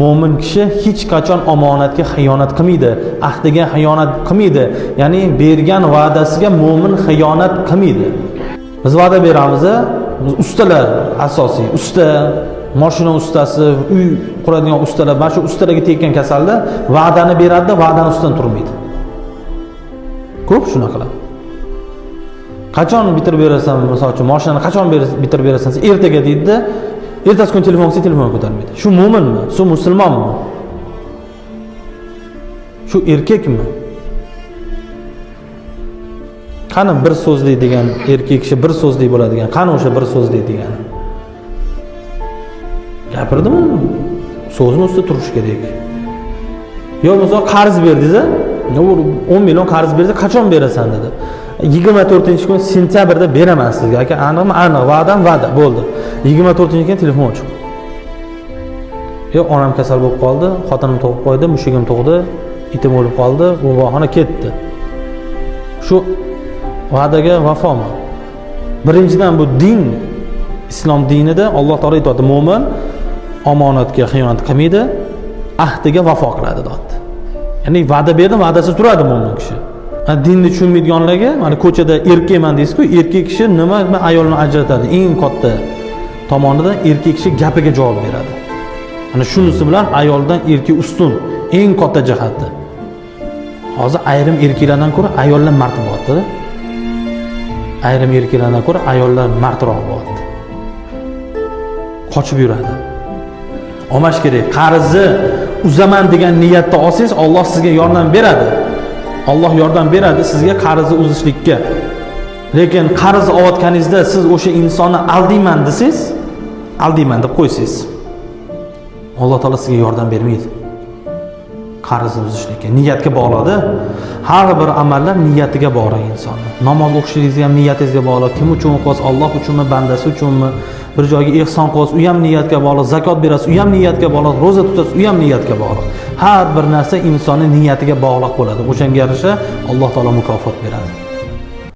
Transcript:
mo'min kishi hech qachon omonatga xiyonat qilmaydi ahdiga xiyonat qilmaydi ya'ni bergan va'dasiga mo'min xiyonat qilmaydi. Biz va'da beramiz e, ustalar asosiy usta moshina ustasi uy quradigan ustalar mana shu ustalarga tekkan kasalda va'dani beradida va'dani ustidan turmaydi. Ko'p shunaqalar. Qachon bitirib berasan misol uchun moshinani qachon bitirib berasan? Ertaga deydida ertasi kuni telefon qilsa telefon ko'tarmaydi. Shu mo'minmi shu musulmonmi? Shu erkakmi? Qani bir so'zli degan erkak kishi bir so'zli bo'ladigan qani o'sha bir so'zli degani gapirdimi? So'zni ustida turish kerak. Yo bo'lmasa qarz berdingiz o'n million qarz bersa qachon berasan dedi. Yigirma to'rtinchi kun sentyabrda beraman sizga aka. Aniqmi? Aniq. Va'dam va'da. Bo'ldi. Yigirma to'rtinchi kuni telefon o'chib yo onam kasal bo'lib qoldi xotinim tug'ib qo'ydi mushugim tug'di itim o'lib qoldi bobohona ketdi. Shu va'daga vafomi birinchidan bu din islom dinida alloh taolo aytyapti mo'min omonatga xiyonat qilmaydi ahdiga vafo qiladi deyapti ya'ni va'da berdi va'dasiz turadi mo'min kishi. Dinni tushunmaydiganlarga mana ko'chada erkakman deysiz-ku erkak kishi nima bilan ayolni ajratadi? Eng katta tomonidan erkak kishi gapiga javob beradi. Ana shunisi bilan ayoldan erkak ustun eng katta jihati hozir ayrim erkaklardan ko'ra ayollar mard bo'lyapti ayrim erkaklardan ko'ra ayollar mardroq bo'lyapti qochib yuradi. Olmash kerak qarzni uzaman degan niyatda olsangiz olloh sizga yordam beradi. Olloh yordam beradi sizga qarzni uzishlikka lekin qarz olayotganingizda siz o'sha insonni aldayman desangiz aldayman deb qo'ysangiz alloh taolo sizga yordam bermaydi. Qarzni buzishlikka niyatga bog'ladi har bir amallar niyatiga bog'liq insonni namoz o'qishingiz ham niyatingizga bog'liq. Kim uchun o'qiyapsiz? Olloh uchunmi? Bandasi uchunmi? Bir joyga ehson qilyapsiz u ham niyatga bog'liq. Zakot berasiz u ham niyatga bog'liq. Ro'za tutasiz u ham niyatga bog'liq. Har bir narsa insonni niyatiga bog'liq bo'ladi. O'shanga yarasha alloh taolo mukofot beradi.